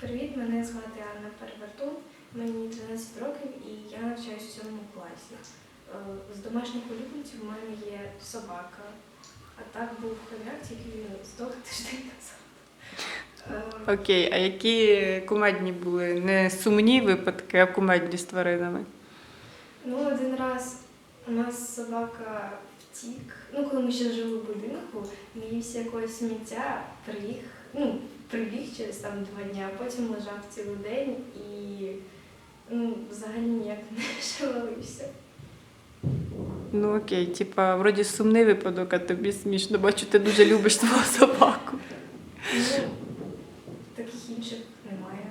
Привіт, мене звати Анна Перевертун, мені 12 років і я навчаюся у сьомому класі. Е, З домашніх улюбленців у мене є собака, а так був хомяк, тільки він здох тиждень назад. Е, Окей, а які кумедні були? Не сумні випадки, а кумедні з тваринами? Ну, один раз у нас собака втік. Ну, коли ми ще жили в будинку, наївся якогось сміття, приїх, ну, прибіг через там два дні, а потім лежав цілий день і ну, взагалі ніяк не шевелився. Ну окей, типа, вроді сумний випадок, а тобі смішно, бачу, ти дуже любиш свого собаку. Ну, таких інших немає.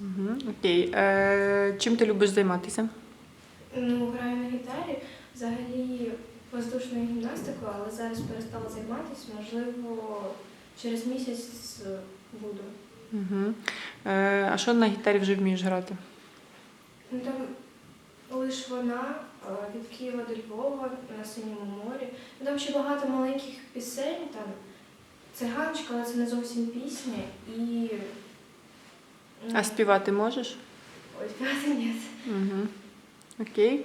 Угу, окей. Е, чим ти любиш займатися? Ну, граю на гітарі, взагалі воздушною гімнастикою, але зараз перестала займатися, можливо, через місяць буду. Угу. Е, а що на гітарі вже вмієш грати? Ну там лише вона е, від Києва до Львова на синьому морі. Ну, там ще багато маленьких пісень, там циганочка, але це не зовсім пісня. І ну, А співати можеш? ой, співати ні. Угу. Окей.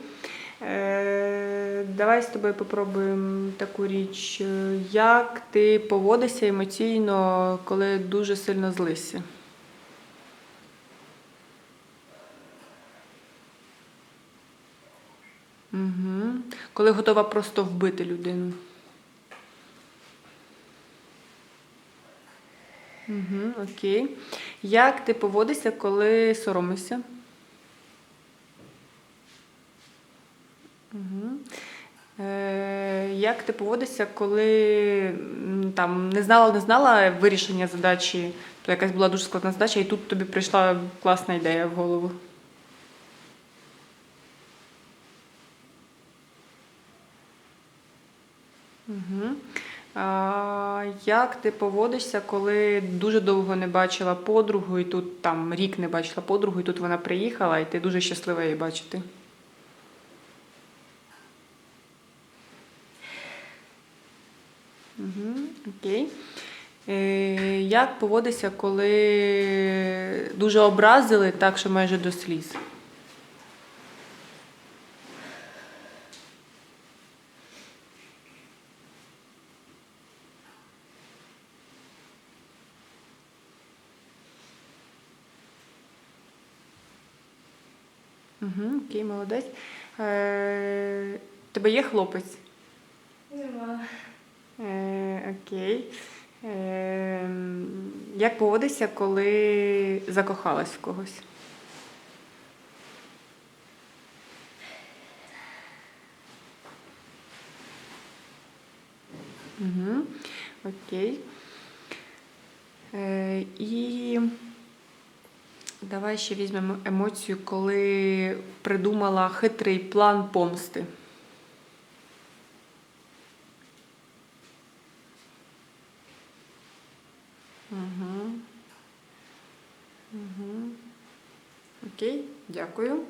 Е, давай з тобою попробуємо таку річ. Як ти поводишся емоційно, коли дуже сильно злишся? Угу. Коли готова просто вбити людину. Угу, окей. Як ти поводишся, коли соромишся? Угу. Е, як ти поводишся, коли там не знала, не знала вирішення задачі, то якась була дуже складна задача, і тут тобі прийшла класна ідея в голову. Угу. А, як ти поводишся, коли дуже довго не бачила подругу, і тут там рік не бачила подругу, і тут вона приїхала, і ти дуже щаслива її бачити? Окей. Е, як поводишся, коли дуже образили, так що майже до сліз? Угу, окей, молодець. Е, тебе є хлопець? Нема. Окей. Е, як поводишся, коли закохалась в когось? Угу. Окей. Е, і давай ще візьмемо емоцію, коли придумала хитрий план помсти. Угу. Угу. Окей, дякую.